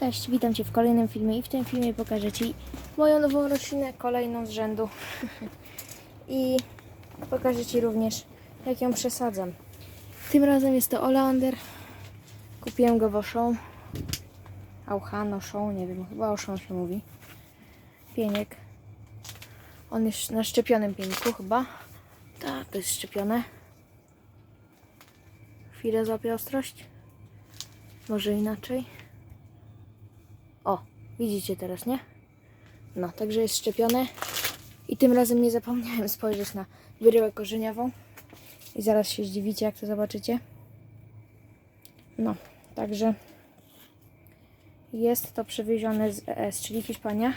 Cześć, witam Cię w kolejnym filmie i w tym filmie pokażę Ci moją nową roślinę, kolejną z rzędu. I pokażę Ci również, jak ją przesadzam. Tym razem jest to oleander. Kupiłem go w Auchan. Auchan, Auchan, nie wiem, chyba Auchan się mówi. Pieniek. On jest na szczepionym pieniku chyba. Tak, to jest szczepione. Chwilę złapie ostrość. Może inaczej. Widzicie teraz, nie? No, także jest szczepione. I tym razem nie zapomniałem spojrzeć na wyryłę korzeniową. I zaraz się zdziwicie, jak to zobaczycie. No, także jest to przywiezione z ES, czyli Hiszpania.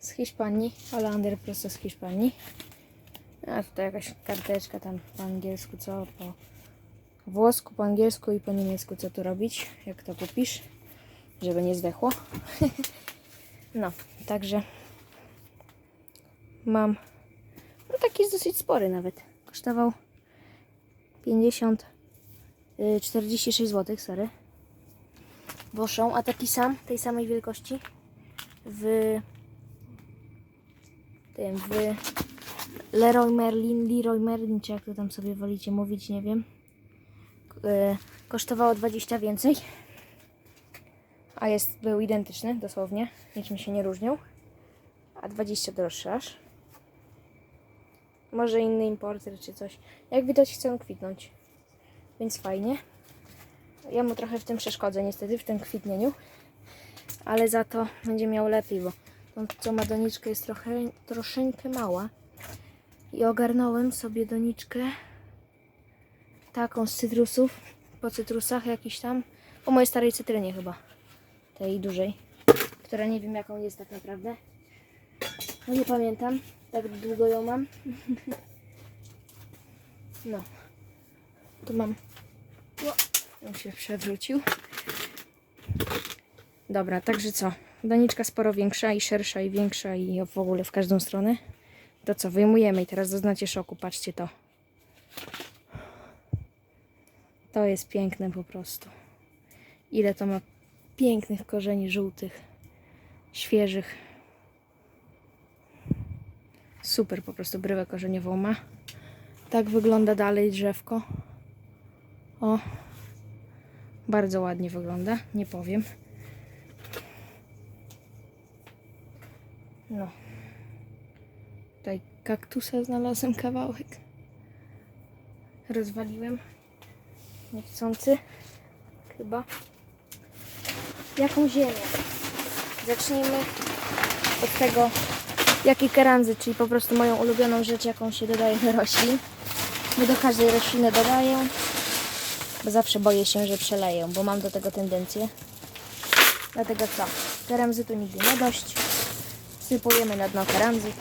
Z Hiszpanii, Oleander prosto z Hiszpanii. A tutaj jakaś karteczka tam po angielsku, co po włosku, po angielsku i po niemiecku, co tu robić, jak to kupisz, żeby nie zdechło. no, także mam, no taki jest dosyć spory nawet. Kosztował 50, y, 46 zł, sorry. Woszą, a taki sam, tej samej wielkości w tym, w Leroy Merlin, Leroy Merlin, czy jak to tam sobie wolicie mówić, nie wiem. E, kosztowało 20 więcej. A jest, był identyczny, dosłownie. Niczym się nie różnił. A 20 droższy aż. Może inny importer czy coś. Jak widać chcę kwitnąć. Więc fajnie. Ja mu trochę w tym przeszkodzę niestety, w tym kwitnieniu. Ale za to będzie miał lepiej, bo tą, co ma doniczkę jest trochę, troszeczkę mała. I ogarnąłem sobie doniczkę taką z cytrusów, po cytrusach jakiś tam, po mojej starej cytrynie chyba, tej dużej, która nie wiem jaką jest tak naprawdę. No nie pamiętam, tak długo ją mam. No, tu mam, o, on się przewrócił. Dobra, także co, doniczka sporo większa i szersza i większa i w ogóle w każdą stronę. To co, wyjmujemy i teraz doznacie szoku, patrzcie to. To jest piękne po prostu. Ile to ma pięknych korzeni żółtych, świeżych. Super po prostu brywę korzeniową ma. Tak wygląda dalej drzewko. O, bardzo ładnie wygląda, nie powiem. No. Tutaj kaktusa znalazłem kawałek. Rozwaliłem. Niechcący. Chyba. Jaką ziemię? Zacznijmy od tego, jakiej keramzy, czyli po prostu moją ulubioną rzecz, jaką się dodaje do roślin. My do każdej rośliny dodaję, bo zawsze boję się, że przeleję, bo mam do tego tendencję. Dlatego co? Keramzy tu nigdy nie dość. Sypujemy na dno keramzy.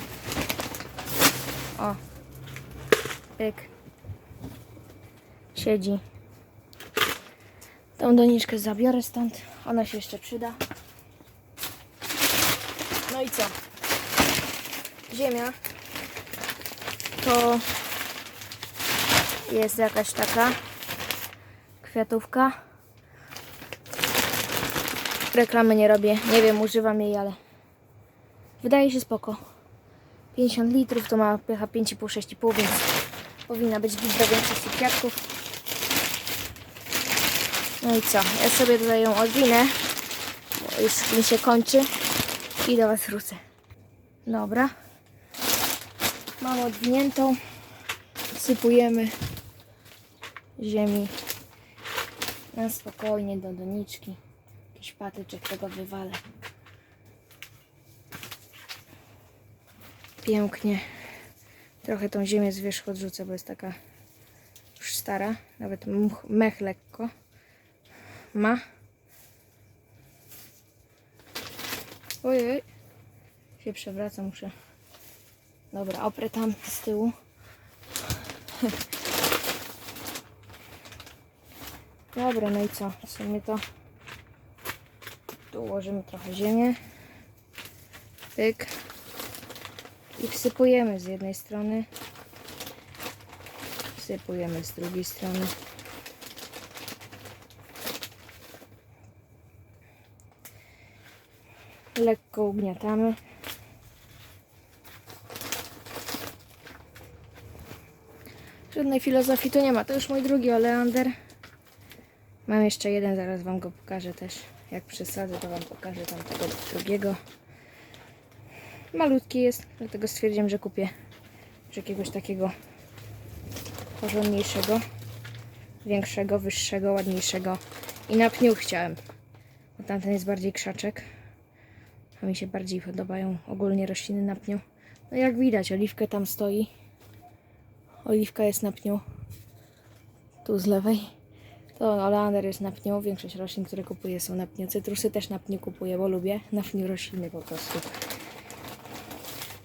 O. Pyk. Siedzi. Tą doniczkę zabiorę stąd. Ona się jeszcze przyda. No i co? Ziemia to jest jakaś taka kwiatówka. Reklamy nie robię. Nie wiem, używam jej, ale wydaje się spoko. 50 litrów to ma pH 5,5-6,5, więc powinna być git do kwiatków. No i co? Ja sobie tutaj ją odwinę, bo już mi się kończy i do Was wrócę. Dobra. Mam odwiniętą. Sypujemy ziemi na spokojnie do doniczki. Jakiś patyczek tego wywalę. Pięknie. Trochę tą ziemię z wierzchu odrzucę, bo jest taka już stara. Nawet mech lekko ma. Ojej. Się przewraca, muszę. Dobra, oprę tam z tyłu. Dobra, no i co? W sumie to tu ułożymy trochę ziemię. Tyk. I wsypujemy z jednej strony. Wsypujemy z drugiej strony. Lekko ugniatamy. Żadnej filozofii tu nie ma. To już mój drugi oleander. Mam jeszcze jeden, zaraz Wam go pokażę też. Jak przesadzę, to Wam pokażę tam tego drugiego. Malutki jest, dlatego stwierdziłem, że kupię już jakiegoś takiego porządniejszego, większego, wyższego, ładniejszego. I na pniu chciałem. Bo tamten jest bardziej krzaczek. A mi się bardziej podobają ogólnie rośliny na pniu. No jak widać, oliwka tam stoi. Oliwka jest na pniu. Tu z lewej. To oleander jest na pniu. Większość roślin, które kupuję są na pniu. Cytrusy też na pniu kupuję, bo lubię na pniu rośliny po prostu.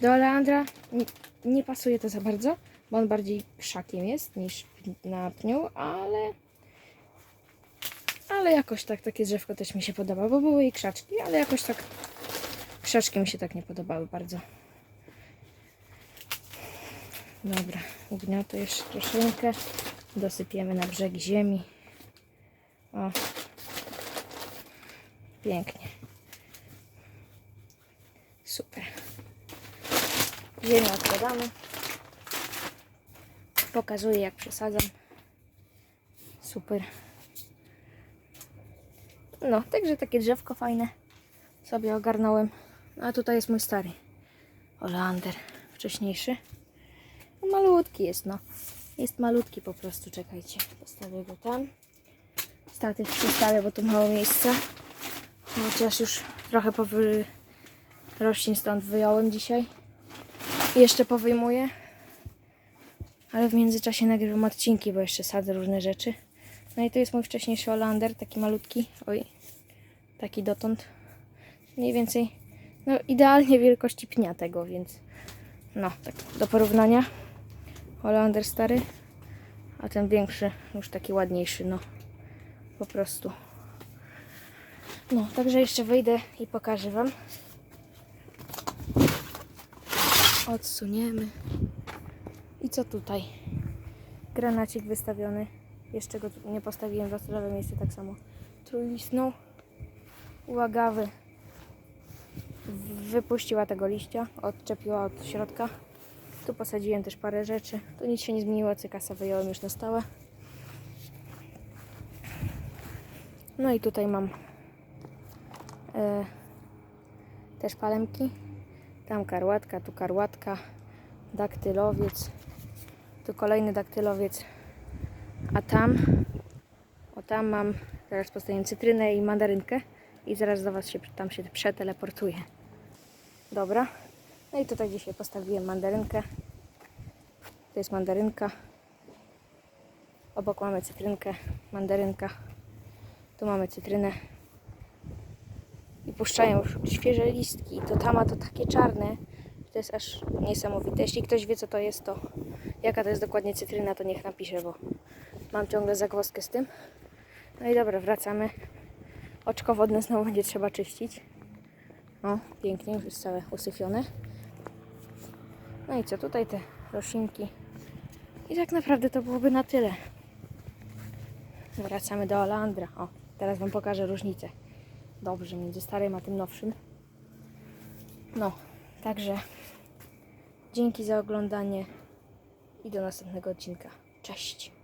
Do oleandra nie, nie pasuje to za bardzo, bo on bardziej krzakiem jest niż na pniu, ale ale jakoś tak takie drzewko też mi się podoba, bo były i krzaczki, ale jakoś tak krzaczki mi się tak nie podobały bardzo. Dobra, ugniotę jeszcze troszeczkę. Dosypiemy na brzeg ziemi. O. Pięknie. Super. Ziemię odkładamy. Pokazuję jak przesadzam. Super. No, także takie drzewko fajne sobie ogarnąłem. A tutaj jest mój stary oleander, wcześniejszy. No, malutki jest, no. Jest malutki po prostu, czekajcie. Postawię go tam. Statyw przystawię, bo tu mało miejsca. Chociaż już trochę powy... roślin stąd wyjąłem dzisiaj. Jeszcze powyjmuję. Ale w międzyczasie nagrywam odcinki, bo jeszcze sadzę różne rzeczy. No i to jest mój wcześniejszy Olander, taki malutki. Oj, taki dotąd. Mniej więcej, no idealnie wielkości pnia tego, więc no, tak do porównania. Olander stary, a ten większy, już taki ładniejszy, no. Po prostu. No, także jeszcze wyjdę i pokażę Wam. Odsuniemy. I co tutaj? Granacik wystawiony. Jeszcze go nie postawiłem w miejsce tak samo. Trójlistną. Uwagawy. Wypuściła tego liścia. Odczepiła od środka. Tu posadziłem też parę rzeczy. Tu nic się nie zmieniło. Cykasa wyjąłem już na stałe. No i tutaj mam e, też palemki. Tam karłatka, tu karłatka, daktylowiec, tu kolejny daktylowiec, a tam, o tam mam, zaraz postawię cytrynę i mandarynkę i zaraz do Was się tam się przeteleportuję. Dobra, no i tutaj dzisiaj postawiłem mandarynkę. To jest mandarynka. Obok mamy cytrynkę, mandarynka. Tu mamy cytrynę. I puszczają już świeże listki. To tama to takie czarne. To jest aż niesamowite. Jeśli ktoś wie co to jest, to jaka to jest dokładnie cytryna, to niech napisze, bo mam ciągle zagwozdkę z tym. No i dobra, wracamy. Oczko wodne znowu będzie trzeba czyścić. O, pięknie, już jest całe usyfione. No i co, tutaj te roślinki. I tak naprawdę to byłoby na tyle. Wracamy do Oleandra. O, teraz Wam pokażę różnicę. Dobrze, między starym a tym nowszym. No, także dzięki za oglądanie i do następnego odcinka. Cześć!